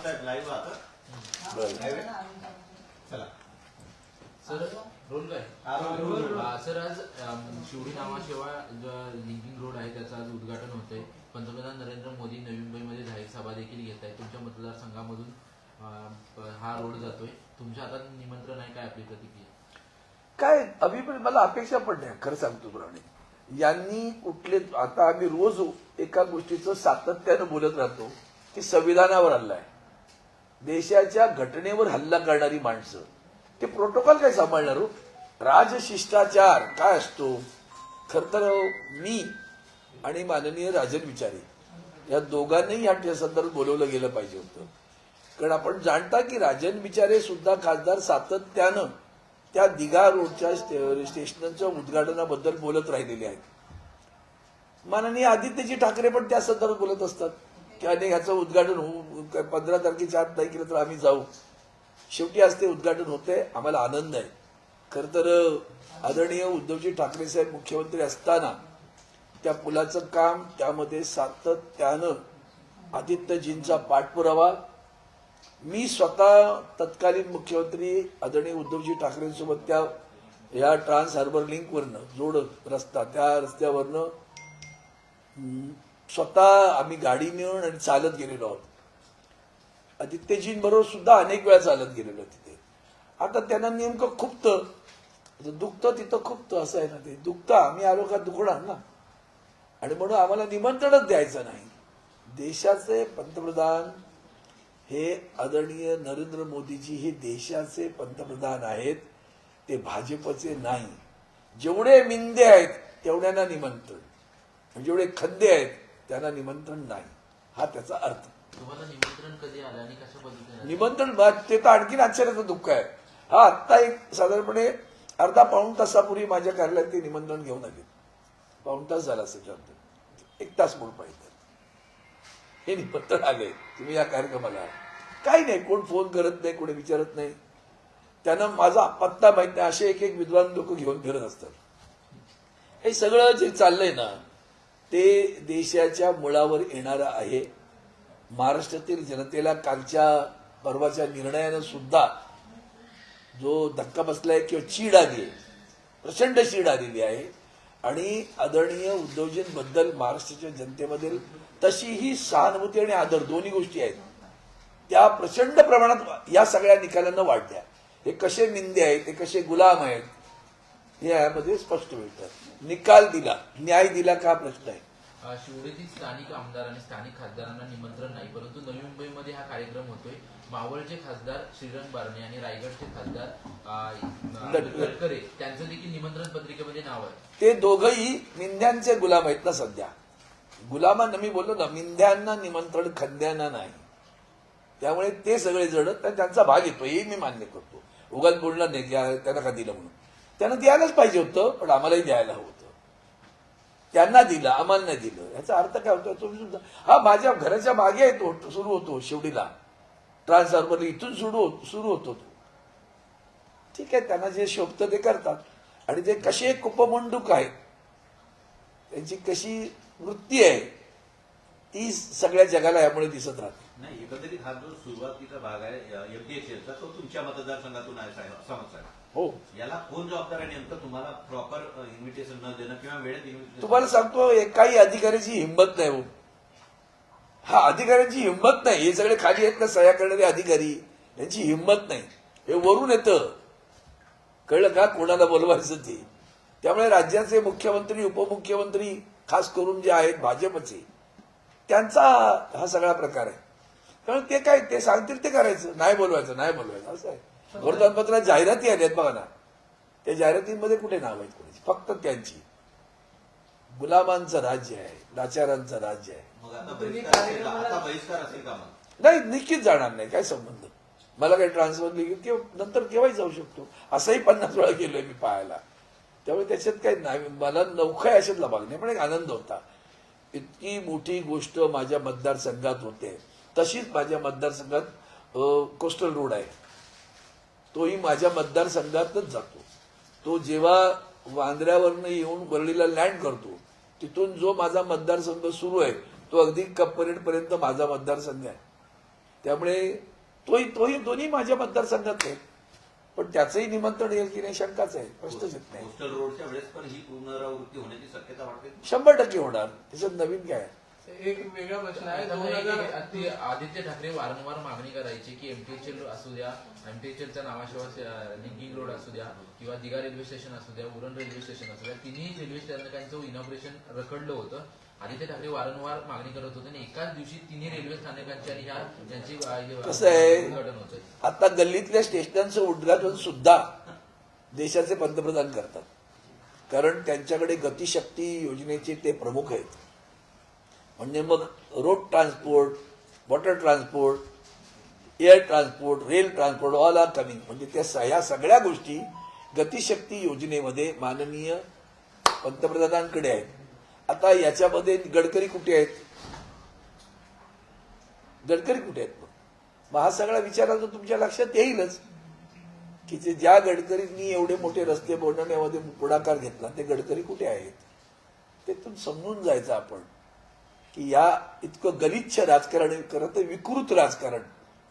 सावंत साहेब live आता बरं. चला. सर. अ, सर आज शिवडी नावाशिवाय जो लिंकिंग रोड आहे त्याचं आज उद्घाटन होतंय. पंतप्रधान नरेंद्र मोदी नवी मुंबईमध्ये जाहीर सभा देखील घेत आहे तुमच्या मतदारसंघामधून हा रोड जातोय. तुमच्या हातात निमंत्रण आहे काय आपली प्रतिक्रिया? काय अभिप्राय मला अपेक्षा पण नाही. खरं सांगतो प्रमाणे यांनी कुठले आता आम्ही रोज एका गोष्टीचं सातत्यानं बोलत राहतो की संविधानावर हल्ला आहे. देशाच्या घटनेवर हल्ला करणारी माणसं. ते प्रोटोकॉल काय सांभाळणार हो? राजशिष्टाचार काय असतो? खर तर मी आणि माननीय राजन विचारे या दोघांनाही या संदर्भात बोलवलं गेलं पाहिजे होतं. कारण आपण जाणता की राजन विचारे सुद्धा खासदार सातत्यानं त्या दिघा रोडच्या स्टेशनच्या उद्घाटनाबद्दल बोलत राहिलेले आहेत. माननीय आदित्यजी ठाकरे पण त्या संदर्भात बोलत असतात. की अनेक ह्याचं उद्घाटन होऊ पंधरा तारखेच्या आत नाही केलं तर आम्ही जाऊ. शेवटी आज ते उद्घाटन होते आम्हाला आनंद आहे. खर तर आदरणीय उद्धवजी ठाकरे साहेब मुख्यमंत्री असताना त्या पुलाचं काम त्यामध्ये सातत्यानं आदित्यजींचा पाठपुरावा. मी स्वतः तत्कालीन मुख्यमंत्री आदरणीय उद्धवजी ठाकरेंसोबत त्या या ट्रान्स हार्बर लिंकवरनं जोड रस्ता त्या रस्त्यावरनं स्वतः आम्ही गाडी नेऊन आणि चालत गेलेलो आहोत. आदित्यजींबरोबर सुद्धा अनेक वेळा चालत गेलेलो तिथे. आता त्यांना नेमकं खुपतं. दुखतं तिथं खुपतं असं आहे ना ते. दुखतं आम्ही आलो का दुखणार ना? आणि म्हणून आम्हाला निमंत्रणच द्यायचं नाही. देशाचे पंतप्रधान हे आदरणीय नरेंद्र मोदीजी हे देशाचे पंतप्रधान आहेत ते भाजपचे नाही. जेवढे मिंदे आहेत तेवढ्यांना निमंत्रण. आणि जेवढे खद्दे आहेत त्यांना निमंत्रण नाही. हा त्याचा अर्थ. तुम्हाला निमंत्रण कधी आलं आणि कशा पद्धतीने? निमंत्रण ते तर आणखीन आश्चर्याचं दुःख आहे. हा आत्ता एक साधारणपणे अर्धा पाऊण तासापूर्वी माझ्या कार्यालयात ते निमंत्रण घेऊन आले. पाऊण तास झाला असेल एक तास म्हणून पाहिजे. हे निमंत्रण आले. तुम्ही या कार्यक्रमाला काही नाही कोण फोन करत नाही कोणी विचारत नाही. त्यांना माझा पत्ता माहीत नाही. असे एक एक विद्वान लोक घेऊन फिरत असतात. हे सगळं जे चाललंय ना ते देशाच्या मुळावर येणारं आहे. महाराष्ट्रातील जनतेला कालच्या परवाच्या निर्णयानं सुद्धा जो धक्का बसलाय किंवा चीड आली आहे प्रचंड चीड आलेली आहे आणि आदरणीय उद्योजनबद्दल महाराष्ट्राच्या जनतेमधील तशीही सहानुभूती आणि आदर दोन्ही गोष्टी आहेत. त्या प्रचंड प्रमाणात या सगळ्या निकालांना वाढल्या हे कसे निंदे आहेत हे कसे गुलाम आहेत हे यामध्ये स्पष्ट मिळतं निकाल दिला. न्याय दिला का प्रश्न आहे? शिवडीतील स्थानिक आमदार आणि स्थानिक खासदारांना निमंत्रण नाही परंतु नवी मुंबईमध्ये हा कार्यक्रम होतोय. मावळचे खासदार श्रीरंग बारणे आणि रायगडचे खासदार. लटकरे त्यांचं देखील निमंत्रण पत्रिकेमध्ये नाव आहे. ते दोघही मिंध्यांचे गुलाम आहेत ना सध्या. गुलामांना मी बोललो ना मिंध्यांना निमंत्रण खंद्यांना नाही. त्यामुळे ते सगळे जडत त्यांचा भाग येतो हे मी मान्य करतो. उगाच बोलणार नाही त्यांना का दिलं म्हणून? त्यांना द्यायलाच पाहिजे होतं पण आम्हालाही द्यायला हवं होतं. त्यांना दिलं आम्हाला नाही दिलं. याचा अर्थ काय होतो तुम्ही सुद्धा हा माझ्या घराच्या मागे येतो सुरू होतो शेवटीला ट्रान्सफॉर्मर इथून सुरू हो- सुरू होतो तो. ठीक आहे त्यांना जे शोभतं ते करतात. आणि ते कसे कुपमंडूक आहेत त्यांची कशी वृत्ती आहे ती सगळ्या जगाला यामुळे दिसत राहते. नाही एकंदरीत हा जो सुरुवातीचा भाग आहे एफडीएसएलचा तो तुमच्या मतदारसंघातून आहे साहेब समज साहेब. हो. याला कोण जबाबदार आहे नेमकं तुम्हाला प्रॉपर इन्व्हिटेशन न देणं किंवा वेळेत invitation- तुम्हाला सांगतो एकाही अधिकाऱ्याची हिंमत नाही हो. हा अधिकाऱ्यांची हिंमत नाही. हे सगळे खाली आहेत ना सह्या करणारे अधिकारी यांची हिंमत नाही. हे वरून येतं. कळलं का? कोणाला बोलवायचं ते? त्यामुळे राज्याचे मुख्यमंत्री उपमुख्यमंत्री खास करून जे आहेत भाजपचे त्यांचा हा सगळा प्रकार आहे. कारण ते काय ते सांगतील ते करायचं. नाही बोलवायचं नाही बोलवायचं. असं आहे. वर्तमानपत्रात जाहिराती आल्यात बघा ना. त्या जाहिरातींमध्ये कुठे नाव आहेत कोणाची? फक्त त्यांची. गुलामांचं राज्य आहे लाचारांचं राज्य आहे. मग आता बहिष्कार असेल का? आता बहिष्कार असेल का मग? नाही निश्चित जाणार नाही. काय संबंध? मला काही ट्रान्सफर लिहिली किंवा नंतर केव्हाही जाऊ शकतो. असंही पन्नास वेळा गेलोय मी पाहायला. त्यामुळे त्याच्यात काही नाही. मला नौखा अशातला भाग नाही पण एक आनंद होता. इतकी मोठी गोष्ट माझ्या मतदारसंघात होते. तशीच माझ्या मतदारसंघात कोस्टल रोड आहे. तोही माझ्या मतदारसंघातच जातो. तो जेव्हा वांद्र्यावरनं येऊन वरळीला लँड करतो तिथून जो माझा मतदारसंघ सुरू आहे तो अगदी कप परेड पर्यंत माझा मतदारसंघ आहे. त्यामुळे तोही तोही दोन्ही माझ्या मतदारसंघात आहेत. पण त्याचंही निमंत्रण येईल की नाही शंकाच आहे. प्रश्नच येत नाही. कोस्टल रोडच्या वेळेस पण ही पुनरावृत्ती होण्याची शक्यता वाटते? शंभर टक्के होणार. त्याच्यात नवीन काय आहे? एक वेगळा प्रश्न आहे. दोन त्यामुळे हजार ती आदित्य ठाकरे वारंवार मागणी करायची की एमटीएचएल असू द्या एमटीएचएलच्या नावाशिवाय लिंकिंग रोड असू द्या किंवा दिघा रेल्वे स्टेशन असू द्या उरण रेल्वे स्टेशन असू द्या तिन्ही रेल्वे स्थानकांचं इनॉग्रेशन रखडलं होतं. आदित्य ठाकरे वारंवार मागणी करत होते आणि एकाच दिवशी तिन्ही रेल्वे स्थानकांची आणि ह्या त्यांची कसं आहे? आता गल्लीतल्या स्टेशनांचं उद्घाटन सुद्धा देशाचे पंतप्रधान करतात. कारण त्यांच्याकडे गतिशक्ती योजनेचे ते प्रमुख आहेत. म्हणजे मग road transport water transport air transport rail transport all are coming म्हणजे त्या स- ह्या सगळ्या गोष्टी गतिशक्ती योजनेमध्ये माननीय पंतप्रधानांकडे आहेत. आता याच्यामध्ये गडकरी कुठे आहेत? गडकरी कुठे आहेत? मग मग हा सगळा विचार आता तुमच्या लक्षात येईलच. की जे ज्या गडकरींनी एवढे मोठे रस्ते बनवण्यामध्ये पुढाकार घेतला ते गडकरी कुठे आहेत? ते तुम्ही समजून जायचं आपण. की या इतकं गलिच्छ राजकारण करत विकृत राजकारण.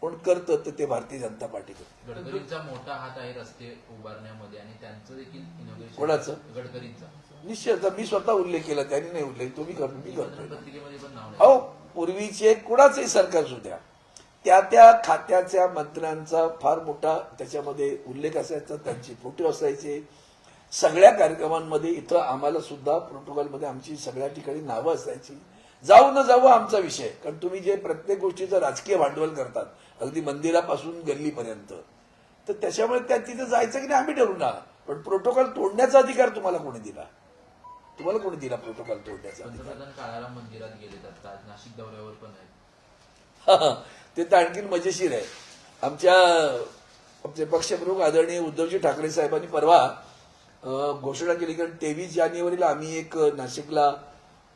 कोण करतं तर ते भारतीय जनता पार्टी करते. गडकरींचा मोठा हात आहे रस्ते उभारण्यामध्ये आणि त्यांचं देखील कोणाचं? गडकरींचा. निश्चित मी स्वतः उल्लेख केला त्यांनी नाही उल्लेख तुम्ही करतो मी नाही. अहो पूर्वीचे कुणाचंही सरकार सुद्धा त्या त्या खात्याच्या मंत्र्यांचा फार मोठा त्याच्यामध्ये उल्लेख असायचा त्यांचे फोटो असायचे. सगळ्या कार्यक्रमांमध्ये इथं आम्हाला सुद्धा प्रोटोकॉलमध्ये आमची सगळ्या ठिकाणी नावं असायची. जाऊ न जावं आमचा विषय कारण तुम्ही जे प्रत्येक गोष्टीचं राजकीय भांडवल करतात अगदी मंदिरापासून गल्लीपर्यंत तर त्याच्यामुळे त्या तिथे जायचं की नाही आम्ही ठरवू ना पण प्रोटोकॉल तोडण्याचा अधिकार तुम्हाला कोणी दिला? तुम्हाला कोणी दिला प्रोटोकॉल तोडण्याचा अधिकार? मंदिरात गेले नाशिक दौऱ्यावर पण आहेत. ते तर आणखीन मजेशीर आहे. आमच्या आमचे पक्षप्रमुख आदरणीय उद्धवजी ठाकरे साहेबांनी परवा घोषणा केली कारण तेवीस जानेवारीला आम्ही एक नाशिकला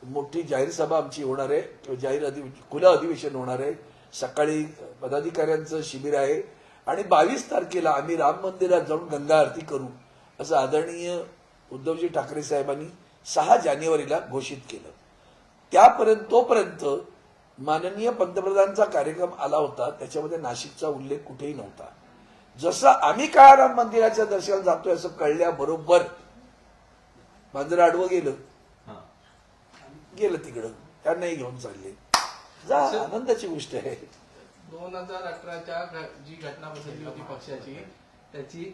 मोठी जाहीर सभा आमची होणार आहे. किंवा जाहीर अधि खुलं अधिवेशन होणार आहे. सकाळी पदाधिकाऱ्यांचं शिबिर आहे. आणि बावीस तारखेला आम्ही राम मंदिरात जाऊन गंगा आरती करू असं आदरणीय उद्धवजी ठाकरे साहेबांनी सहा जानेवारीला घोषित केलं. त्यापर्यंत तोपर्यंत माननीय पंतप्रधानांचा कार्यक्रम आला होता. त्याच्यामध्ये नाशिकचा उल्लेख कुठेही नव्हता. जसं आम्ही काळाराम मंदिराच्या दर्शनाला जातोय असं कळल्याबरोबर मांजर आडवं गेलं. गेलं तिकडं. त्यांनाही घेऊन चालले. जा आनंदाची गोष्ट आहे. दोन हजार अठराच्या जी घटना बसवली होती पक्षाची त्याची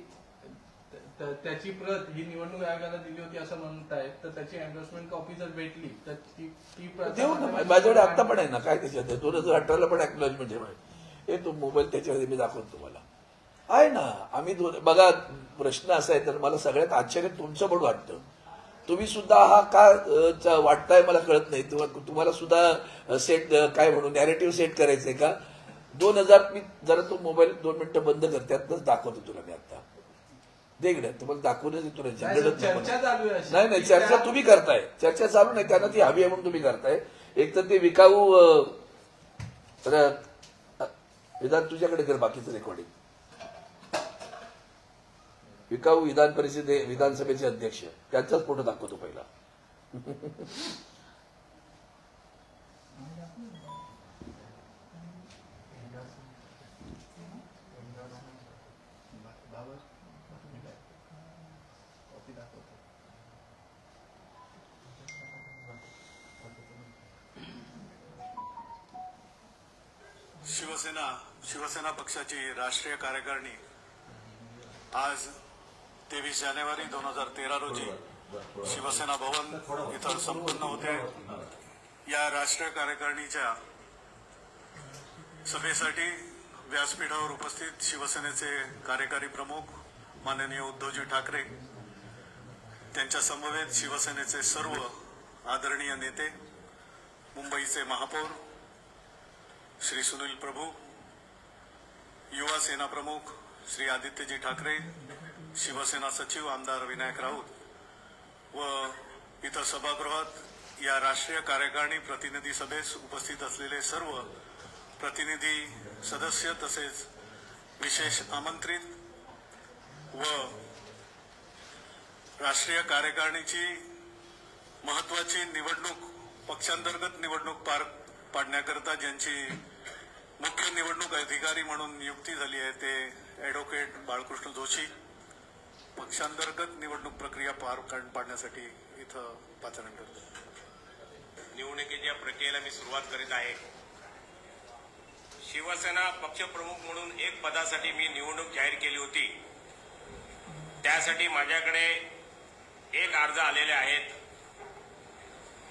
त्याची प्रत ही निवडणूक आयोगाला दिली होती असं म्हणतायत तर त्याची एन्डोर्समेंट कॉपी जर भेटली. तर ती ती प्रत देऊ ना माझ्याकडे आता पण आहे ना काय त्याच्यात? दोन हजार अठराला पण अॅक्नॉलेजमेंट आहे हे तो मोबाईल त्याच्यामध्ये मी दाखवतो तुम्हाला. आहे ना आम्ही बघा प्रश्न असा आहे तर मला सगळ्यात आश्चर्य तुमचं पण वाटतं. तुम्ही सुद्धा हा का वाटताय मला कळत नाही. तुम्हा- तुम्हाला सुद्धा सेट काय म्हणू नॅरेटिव्ह सेट करायचंय का? दोन हजार मी जरा तो मोबाईल दोन मिनिटं बंद कर त्यातनंच दाखवतो तुला मी आता. दे इकडे तुम्हाला दाखवूनच ना नाही. नाही चर्चा तुम्ही करताय. चर्चा चालू नाही त्यांना ती हवी आहे म्हणून तुम्ही करताय. एक तर ते विकाऊ विधान तुझ्याकडे कर बाकीचं रेकॉर्डिंग विकाऊ विधान परिषदे विधानसभेचे अध्यक्ष. त्यांचाच फोटो दाखवतो पहिला. शिवसेना शिवसेना पक्षाची राष्ट्रीय कार्यकारिणी आज तेवीस जानेवारी दोन हजार तेरा रोजी शिवसेना भवन इथं संपन्न होते. या राष्ट्रीय कार्यकारिणीच्या सभेसाठी व्यासपीठावर उपस्थित शिवसेनेचे कार्यकारी प्रमुख माननीय उद्धवजी ठाकरे त्यांच्या समवेत शिवसेनेचे सर्व आदरणीय नेते मुंबईचे महापौर श्री सुनील प्रभू युवा सेना प्रमुख श्री आदित्यजी ठाकरे शिवसेना सचिव आमदार विनायक राऊत व इतर सभागृहात या राष्ट्रीय कार्यकारिणी प्रतिनिधी सभेस उपस्थित असलेले सर्व प्रतिनिधी सदस्य तसेच विशेष आमंत्रित व राष्ट्रीय कार्यकारिणीची महत्वाची निवडणूक पक्षांतर्गत निवडणूक पार पाडण्याकरता ज्यांची मुख्य निवडणूक अधिकारी म्हणून नियुक्ती झाली आहे ते ॲडव्होकेट बाळकृष्ण जोशी पक्षांतर्गत निवडणूक प्रक्रिया पार पाडण्यासाठी इथं पाचारण करतो. निवडणुकीच्या प्रक्रियेला मी सुरुवात करीत आहे. शिवसेना पक्षप्रमुख म्हणून एक पदासाठी मी निवडणूक जाहीर केली होती. त्यासाठी माझ्याकडे एक अर्ज आलेले आहेत.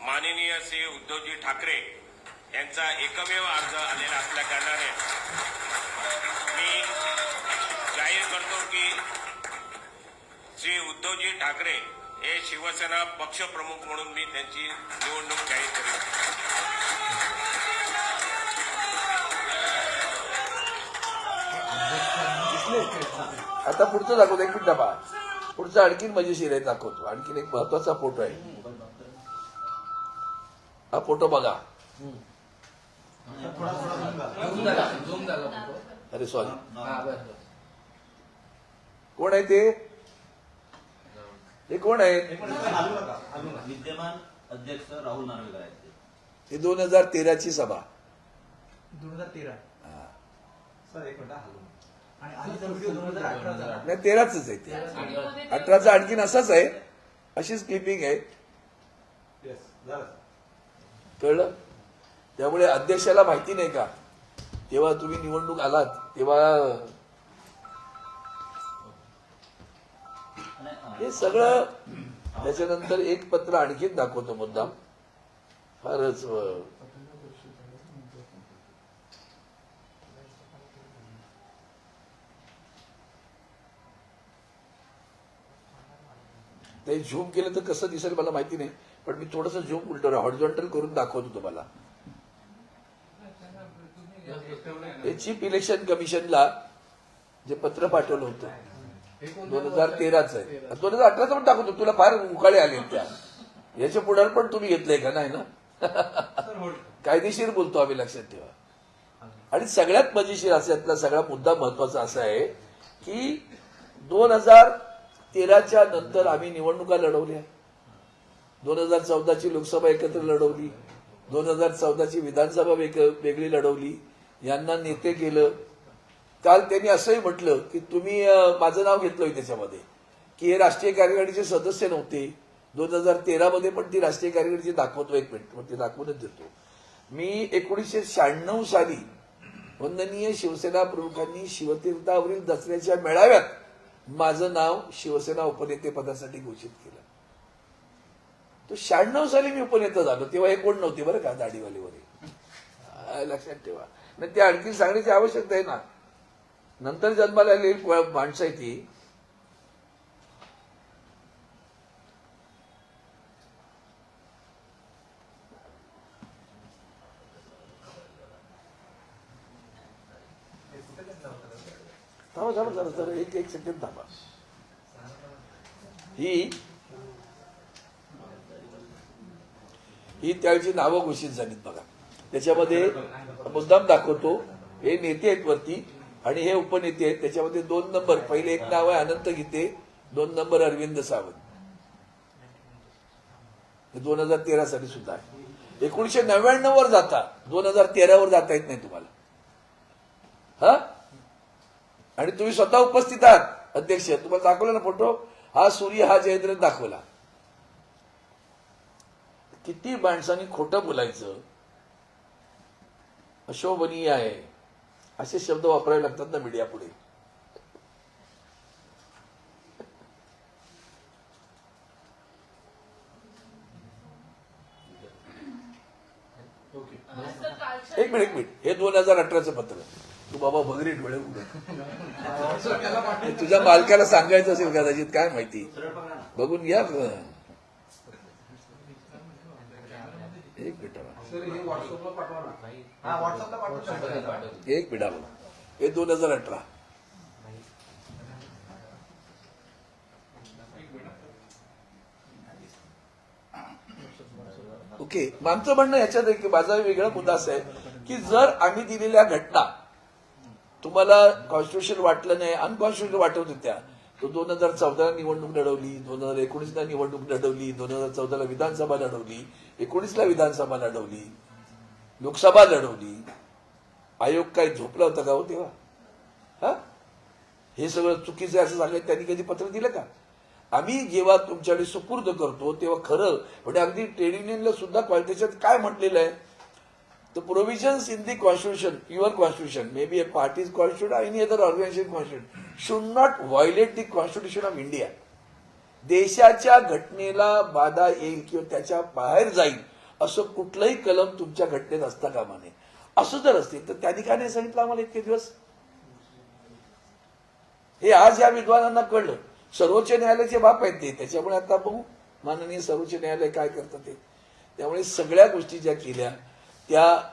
माननीय श्री उद्धवजी ठाकरे यांचा एकमेव अर्ज आलेला असल्या कारणाने मी जाहीर करतो की श्री उद्धवजी ठाकरे हे शिवसेना पक्षप्रमुख म्हणून मी त्यांची निवडणूक जाहीर करेन आता पुढचं दाखवतो एक मिनिट पहा पुढचा आणखीन मजेशीर आहे दाखवतो. आणखीन एक महत्त्वाचा फोटो आहे. हा फोटो बघा. अरे सॉरी हा. कोण आहे ते? हे कोण आहेत. विद्यमान अध्यक्ष राहुल नार्वेकर आहेत ते. हे दोन हजार तेराची सभा. दोन हजार तेरा. हा. सर एक मिनिट हलवून आणि आधीचा व्हिडिओ दोन हजार अठराचा नाही तेराच आहे ते. अठराचा आणखीन असाच आहे. अशीच क्लिपिंग आहे. येस झालं. कळलं? त्यामुळे अध्यक्षाला माहिती नाही का? तेव्हा तुम्ही निवडणूक आलात तेव्हा हे सगळं त्याच्यानंतर एक पत्र आणखीन दाखवतो मुद्दाम. फारच ते झूम केलं तर कसं दिसेल मला माहिती नाही पण मी थोडस झूम उलट हॉरिझॉन्टल करून दाखवतो तुम्हाला. हे चीफ इलेक्शन कमिशनला जे पत्र पाठवलं होतं दोन हजार? तेराच आहे. दोन हजार अठराचं पण टाकतो तुला फार उकाळे आले त्या. याच्यापुढे पण तुम्ही घेतलंय का? नाही ना? कायदेशीर बोलतो आम्ही लक्षात ठेवा. आणि सगळ्यात मजेशीर असातला सगळा मुद्दा महत्त्वाचा असा आहे की दोन हजार तेराच्या नंतर आम्ही निवडणुका लढवल्या. दोन हजार चौदाची लोकसभा एकत्र लढवली. दोन हजार चौदाची विधानसभा वेग- वेगळी लढवली. यांना नेते केलं. काल त्यांनी असंही म्हटलं की तुम्ही माझं नाव घेतलंय त्याच्यामध्ये की हे राष्ट्रीय कार्यकारिणीचे सदस्य नव्हते. दोन हजार तेरामध्ये पण ती राष्ट्रीय कार्यकारिणीची दाखवतो एक मिनिट मग ते दाखवूनच देतो. मी एकोणीसशे शहाण्णव साली वंदनीय शिवसेना प्रमुखांनी शिवतीर्थावरील दसऱ्याच्या मेळाव्यात माझं नाव शिवसेना उपनेते पदासाठी घोषित केलं. तो शहाण्णव साली मी उपनेता झालो तेव्हा हे कोण नव्हते बरं का दाढीवालीवर लक्षात ठेवा. नाही ते आणखी सांगण्याची आवश्यकता आहे ना. नंतर जन्माला आलेली माणसं आहे ती. थांबा थांबा जरा जरा एक एक सेकंड थांबा. ही ही त्यावेळची नावं घोषित झालीत बघा. त्याच्यामध्ये मुद्दाम दाखवतो. हे नेते आहेत वरती. आणि हे उपनेते आहेत. त्याच्यामध्ये दोन नंबर. पहिले एक नाव आहे अनंत गीते. दोन नंबर अरविंद सावंत. हे दोन हजार तेरा साली सुद्धा आहे. एकोणीशे नव्याण्णव वर जाता. दोन हजार तेरावर जाता येत नाही तुम्हाला. हा? आणि तुम्ही स्वतः उपस्थित आहात अध्यक्ष. तुम्हाला दाखवला ना फोटो? हा सूर्य हा जयेंद्र दाखवला. किती माणसांनी खोटं बोलायचं? अशोभनीय आहे. असे शब्द वापरावे लागतात ना मीडिया पुढे. एक मिनिट एक मिनिट. हे दोन हजार अठराचं पत्र. तू बाबा भगरी डोळे उघड. तुझ्या मालकाला सांगायचं असेल कदाचित काय माहिती. बघून घ्या. एक मिनिट. सर हे व्हॉट्सअपला पाठवा ना हा व्हॉट्सअपला पाठवून व्हॉट्सअपला टाका. पाठवतो. एक मिनिट हे दोन हजार अठरा ओके आमचं म्हणणं याच्यात आहे की माझा वेगळा मुद्दा असा आहे की जर आम्ही दिलेल्या घटना तुम्हाला कॉन्स्टिट्यूशन वाटलं नाही अनकॉन्स्टिट्यूशन वाटत होत्या तो दोन हजार चौदाला निवडणूक लढवली दोन हजार एकोणीसला निवडणूक लढवली दोन हजार चौदाला विधानसभा लढवली एकोणीसला विधानसभा लढवली लोकसभा लढवली. आयोग काय झोपला होता का हो तेव्हा? हा? हे सगळं चुकीचं आहे असं सांगायचं त्यांनी कधी पत्र दिलं का? आम्ही जेव्हा तुमच्याकडे सुपूर्द करतो तेव्हा खरं म्हणजे अगदी ट्रेड युनियनला सुद्धा त्याच्यात काय म्हटलेलं आहे? The provisions in the constitution, your constitution, maybe a party's constitution or any other organization constitution, should not violate the constitution of India. देशाच्या घटनेला बाधा येईल किंवा त्याच्या बाहेर जाईल असं कुठलंही कलम तुमच्या घटनेत असता कामा नये असं जर असतील तर त्यांनी का नाही सांगितलं आम्हाला इतके दिवस. हे आज या विद्वानांना कळलं. सर्वोच्च न्यायालयाचे बाप आहेत ते. त्याच्यामुळे आता बघू माननीय सर्वोच्च न्यायालय काय करतं ते. त्यामुळे सगळ्या गोष्टी ज्या केल्या त्या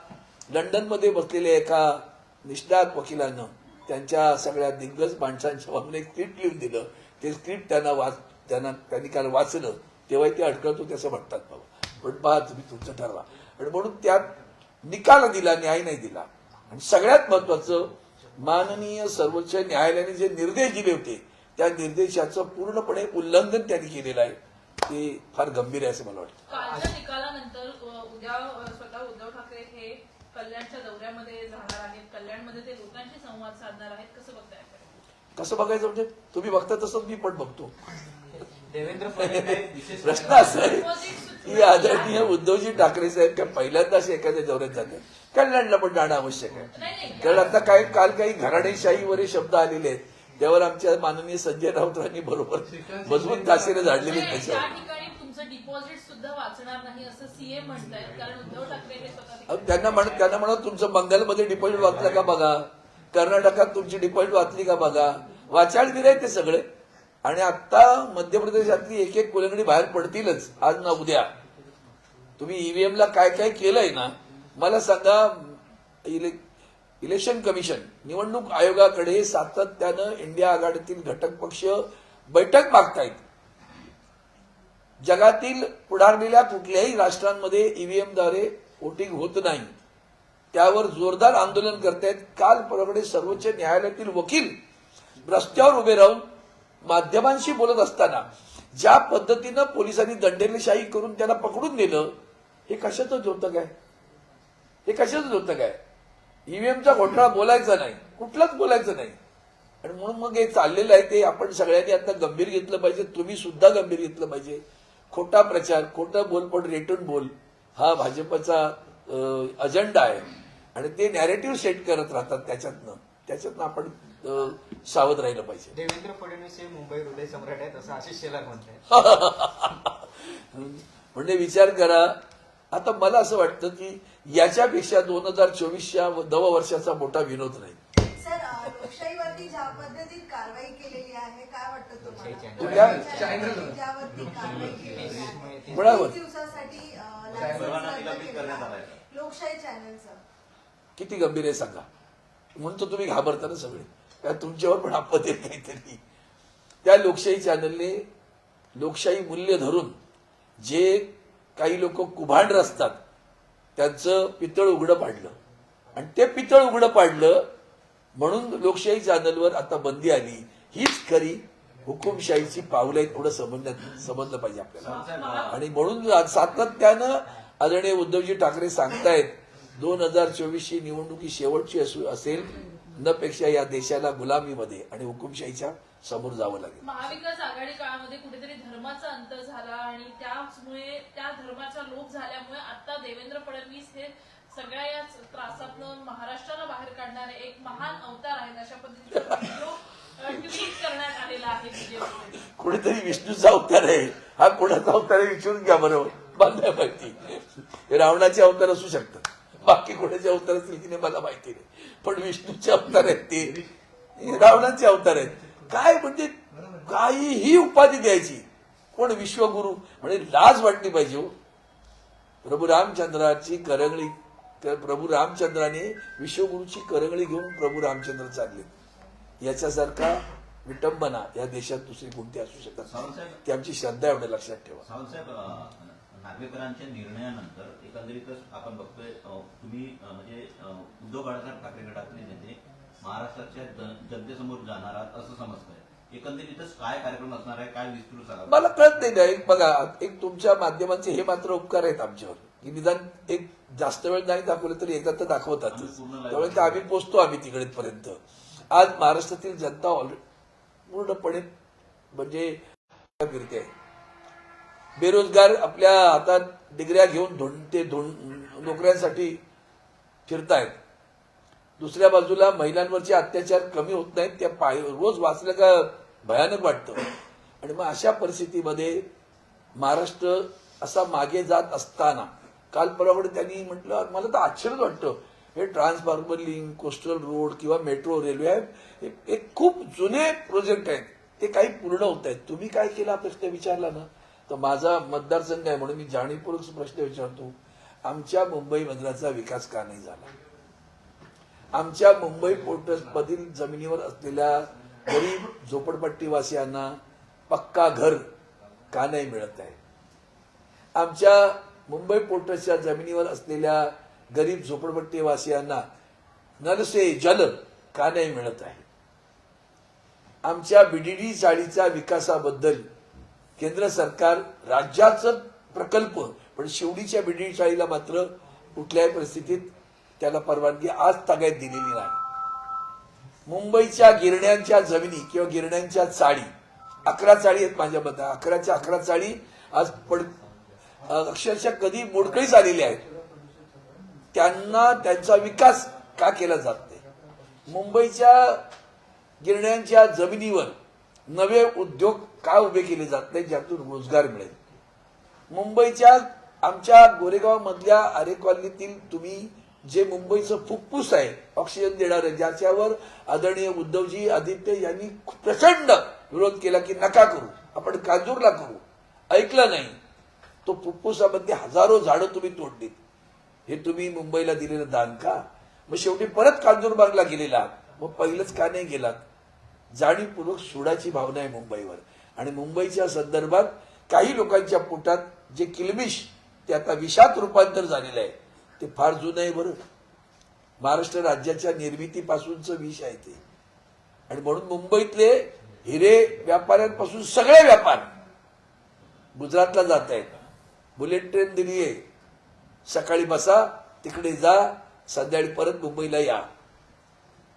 लंडनमध्ये बसलेल्या एका निष्णात वकिलानं त्यांच्या सगळ्या दिग्गज माणसांच्या बाजूने एक स्क्रिप्ट लिहून दिलं. ते स्क्रिप्ट त्यांना वाच त्यांना त्यांनी काल वाचलं. तेव्हा ते अडकळतो त्याचं म्हणतात बाबा. पण पहा तुम्ही तुमचं ठरवा. आणि म्हणून त्यात निकाल दिला न्याय नाही दिला. आणि सगळ्यात महत्वाचं माननीय सर्वोच्च न्यायालयाने जे निर्देश दिले होते त्या निर्देशाचं पूर्णपणे उल्लंघन त्यांनी केलेलं आहे. ते फार गंभीर आहे असं मला वाटतं कालच्या निकालानंतर अ, उद्या अ, स्वतः उद्धव ठाकरे हे कल्याणच्या दौऱ्यामध्ये जाणार आहेत कल्याणमध्ये ते लोकांशी संवाद साधणार आहेत कसं बघताय कसं बघायचं म्हणजे? तुम्ही बघता तसंच मी पण बघतो. देवेंद्र फडणवीस विशेष प्रश्न असा आहे की आदरणीय उद्धवजी ठाकरे साहेब काय पहिल्यांदाच एखाद्या दौऱ्यात जातात. कल्याणला पण जाणं आवश्यक आहे. कारण आता काही काल काही घराणेशाहीवर हे शब्द आलेले आहेत. त्यावर आमच्या माननीय संजय राऊतांनी बरोबर मजबूत तासीने झाडलेली नाही, त्याच्यावर. त्या ठिकाणी तुमचं डिपॉझिट सुद्धा वाचणार नाही असं सीएम म्हणतायत कारण उद्धव ठाकरे हे स्वतः अहो, त्यांना म्हण त्यांना म्हणा तुमचं बंगालमध्ये डिपॉझिट वाचलं का बघा? कर्नाटकात तुमची डिपॉझिट वाचली का बघा? वाचाळ दिले ते सगळे. आणि आता मध्य प्रदेशातली एक एक कुलंगडी बाहेर पडतीलच आज ना उद्या. तुम्ही ईव्हीएमला काय काय केलंय ना? मला सांगा इले इलेक्शन कमिशन निवडणूक आयोगाकडे सातत्यानं इंडिया आघाडीतील घटक पक्ष बैठक मागतायत. जगातील पुढारलेल्या कुठल्याही राष्ट्रांमध्ये ईव्हीएमद्वारे वोटिंग होत नाही. त्यावर जोरदार आंदोलन करतायत. काल परवाकडे सर्वोच्च न्यायालयातील वकील रस्त्यावर उभे राहून माध्यमांशी बोलत असताना ज्या पद्धतीनं पोलिसांनी दंडेलशाही करून त्यांना पकडून नेलं हे कशाचंच होतं काय हे कशाचं होतं काय ईव्हीएमचा घोटाळा बोलायचा नाही. कुठलाच बोलायचं नाही. आणि म्हणून मग हे चाललेलं आहे ते आपण सगळ्यांनी आता गंभीर घेतलं पाहिजे. तुम्ही सुद्धा गंभीर घेतलं पाहिजे. खोटा प्रचार खोटं बोल पण रेटून बोल. हा भाजपचा अजेंडा आहे. आणि ते नॅरेटिव्ह सेट करत राहतात त्याच्यातनं. त्याच्यातनं आपण सावध राहिलं पाहिजे. देवेंद्र फडणवीस हे मुंबई हृदय सम्राट आहेत असं आशिष शेलार म्हणतात म्हणजे विचार करा. आता मला असं वाटतं की याच्यापेक्षा दोन हजार चोवीसच्या नव वर्षाचा मोठा विनोद नाही. सर अ, लोकशाहीवरती ज्या पद्धतीत कारवाई केलेली आहे काय वाटतं तुम्हाला? कुठल्या? लोकशाहीवरती ज्यावरती कारवाई केलेली आहे. कोणावर? तीस दिवसासाठी लोकशाही चॅनलचं. किती गंभीर आहे सांगा. म्हणून तर तुम्ही घाबरता ना सगळे. काय तुमच्यावर पण आपत येत काहीतरी त्या लोकशाही चॅनलने लोकशाही मूल्य धरून जे काही लोक कुभांड रचतात त्यांचं पितळ उघडं पाडलं. आणि ते पितळ उघडं पाडलं म्हणून लोकशाही चॅनलवर आता बंदी आली. हीच खरी हुकुमशाहीची पावलं आहेत थोडं समजण्यात समजलं पाहिजे आपल्याला. आणि म्हणून सातत्यानं आदरणीय उद्धवजी ठाकरे सांगतायत दोन हजार चोवीसची निवडणुकी शेवटची असू असेल न पेक्षा या देशाला गुलामीमध्ये आणि हुकुमशाहीच्या समोर जावं लागेल. महाविकास आघाडी काळामध्ये कुठेतरी धर्माचा अंत झाला आणि त्यामुळे त्या धर्माचा लोप झाल्यामुळे आता देवेंद्र फडणवीस हे सगळ्या या त्रासातनं महाराष्ट्राला बाहेर काढणारे एक महान अवतार आहेत अशा पद्धतीचा कुठेतरी विष्णूचा अवतार आहे. हा कोणाचा अवतार आहे विचारून घ्या बरोबर मला माहिती रावणाचे अवतार असू शकतात. बाकी कोणाचे अवतार असतील की नाही मला माहिती नाही. पण विष्णूचे अवतार आहेत ते. हे रावणाचे अवतार आहेत. काय म्हणजे काहीही उपाधी द्यायची. कोण विश्वगुरु? म्हणजे लाज वाटली पाहिजे हो. प्रभू रामचंद्राची करंगळी प्रभू रामचंद्राने विश्वगुरूची करंगळी घेऊन प्रभू रामचंद्र चालले. याच्यासारखा विटंबना या देशात दुसरी कोणती असू शकत नाही. ती आमची श्रद्धा एवढं लक्षात ठेवा. नार्वेकरांच्या निर्णयानंतर एकंदरीतच आपण बघतोय तुम्ही म्हणजे उद्धव बाळासाहेब ठाकरे गटातले नेते महाराष्ट्राच्या जनतेसमोर जाणार आहात असं समजतंय. एकंदरीतच काय कार्यक्रम असणार आहे काय विस्तृत मला कळत नाही ना एक बघा एक तुमच्या माध्यमांचे हे मात्र उपकार आहेत आमच्यावर. की निदान एक जास्त वेळ नाही दाखवलं तरी एकदा तर दाखवतात. त्यामुळे ते आम्ही पोचतो आम्ही तिकडेपर्यंत. आज महाराष्ट्रातील जनता ऑलरेडी पूर्णपणे म्हणजे फिरते आहे. बेरोजगार आपल्या हातात डिग्र्या घेऊन धुण ते धोंड नोकऱ्यांसाठी फिरतायत. दुसऱ्या बाजूला महिलांवरचे अत्याचार कमी होत नाहीत त्या पाय रोज वाचलं का भयानक वाटतं. आणि मग अशा परिस्थितीमध्ये महाराष्ट्र असा मागे जात असताना काल परवाकडे त्यांनी म्हटलं मला तर आश्चर्यच वाटतं. हे ट्रान्सफॉर्मर लिंक कोस्टल रोड किंवा मेट्रो रेल्वे आहे हे- खूप जुने प्रोजेक्ट आहेत. ते काही पूर्ण होत आहेत. तुम्ही काय केला प्रश्न विचारला ना? तर माझा मतदारसंघ आहे म्हणून मी जाणीवपूर्वक प्रश्न विचारतो. आमच्या मुंबई बंदराचा विकास का नाही झाला? आमच्या मुंबई पोर्टमधील जमिनीवर असलेल्या गरीब झोपडपट्टीवासियांना पक्का घर का नाही मिळत आहे? आमच्या मुंबई पोर्टच्या जमिनीवर असलेल्या गरीब झोपडपट्टीवासियांना नलसे जल का नाही मिळत आहे? आमच्या बीडीडी चाळीच्या विकासाबद्दल केंद्र सरकार राज्याचं प्रकल्प पण शिवडीच्या बिडी शाळेला मात्र कुठल्याही परिस्थितीत त्याला परवानगी आज तागायत दिलेली नाही. मुंबईच्या गिरण्यांच्या जमिनी किंवा गिरण्यांच्या चाळी अकरा चाळी आहेत माझ्या मते अकराच्या अकरा चाळी आज पड अक्षरशः कधी मोडकळीच आलेली आहेत. त्यांना त्यांचा विकास का केला जात नाही? मुंबईच्या गिरण्यांच्या जमिनीवर नवे उद्योग का उभे केले जात नाही ज्यातून रोजगार मिळेल. मुंबईच्या आमच्या गोरेगावमधल्या आरे कॉलनीतील तुम्ही जे मुंबईचं फुफ्फुस आहे ऑक्सिजन देणारं ज्याच्यावर आदरणीय उद्धवजी आदित्य यांनी प्रचंड विरोध केला की नका करू आपण कांजूरला करू. ऐकलं नाही. तो फुप्फुसामध्ये हजारो झाडं तुम्ही तोडलीत. हे तुम्ही मुंबईला दिलेलं दान का? मग शेवटी परत कांजूरबागला गेलेला. मग पहिलंच का नाही गेलात? जाणीवपूर्वक सोडाची भावना आहे मुंबईवर. आणि मुंबईच्या संदर्भात काही लोकांच्या पोटात जे किलबिश ते आता विषात रूपांतर झालेलं आहे ते फार जुनं आहे बरं. महाराष्ट्र राज्याच्या निर्मितीपासूनचं विष आहे ते. आणि म्हणून मुंबईतले हिरे व्यापाऱ्यांपासून सगळे व्यापार गुजरातला जात आहेत. बुलेट ट्रेन दिली आहे सकाळी बसा तिकडे जा संध्याकाळी परत मुंबईला या.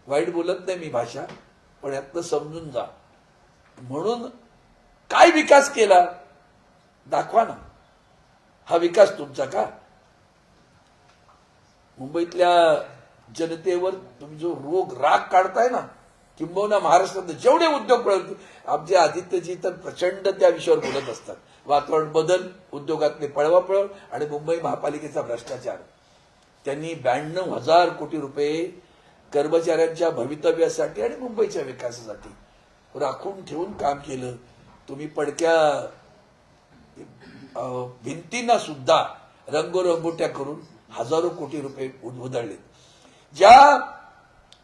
वाईट बोलत नाही मी भाषा. पण यातनं समजून जा. म्हणून काय विकास केला? दाखवा ना. हा विकास तुमचा का? मुंबईतल्या जनतेवर तुम्ही जो रोग राग काढताय ना किंबहुना महाराष्ट्रात जेवढे उद्योग मिळवतील आमचे आदित्यजी तर प्रचंड त्या विषयावर बोलत असतात. वातावरण बदल उद्योगातले पळवापळ आणि मुंबई महापालिकेचा भ्रष्टाचार. त्यांनी ब्याण्णव हजार कोटी रुपये कर्मचाऱ्यांच्या भवितव्यासाठी आणि मुंबईच्या विकासासाठी. राखून ठेवून काम केलं. तुम्ही पडक्या भिंतींना सुद्धा रंगोरंगोट्या करून हजारो कोटी रुपये उध- उधळले ज्या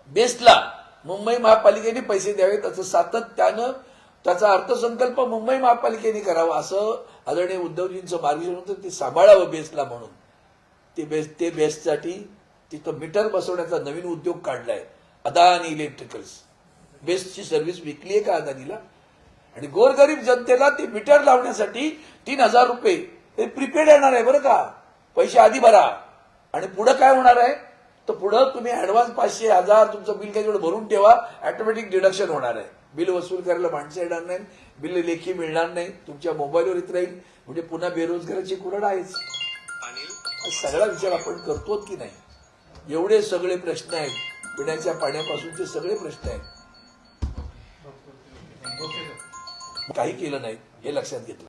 बेस्टला मुंबई महापालिकेने पैसे द्यावेत असं सातत्यानं त्याचा अर्थसंकल्प मुंबई महापालिकेने करावा असं आदरणीय उद्धवजींचं मार्गदर्शन होतं ते सांभाळावं बेस्टला म्हणून. ते बेस्ट ते बेस्टसाठी तिथं मीटर बसवण्याचा नवीन उद्योग काढलाय. अदानी इलेक्ट्रिकल्स बेस्टची सर्व्हिस विकली आहे का अदानीला? आणि गोरगरीब जनतेला ते मीटर लावण्यासाठी तीन हजार रुपये. हे प्रीपेड येणार आहे बरं का? पैसे आधी भरा. आणि पुढं काय होणार आहे? तर पुढं तुम्ही ऍडव्हान्स पाचशे हजार तुमचं बिल तेवढं भरून ठेवा ऑटोमॅटिक डिडक्शन होणार आहे. बिल वसूल करायला माणसं येणार नाही. बिल लेखी मिळणार नाही. तुमच्या मोबाईलवर येत राहील. म्हणजे पुन्हा बेरोजगाराची कुरड आहेच. सगळा विचार आपण करतो की नाही? एवढे सगळे प्रश्न आहेत. पिण्याच्या पाण्यापासूनचे सगळे प्रश्न आहेत. काही केलं नाही हे लक्षात घेतलं.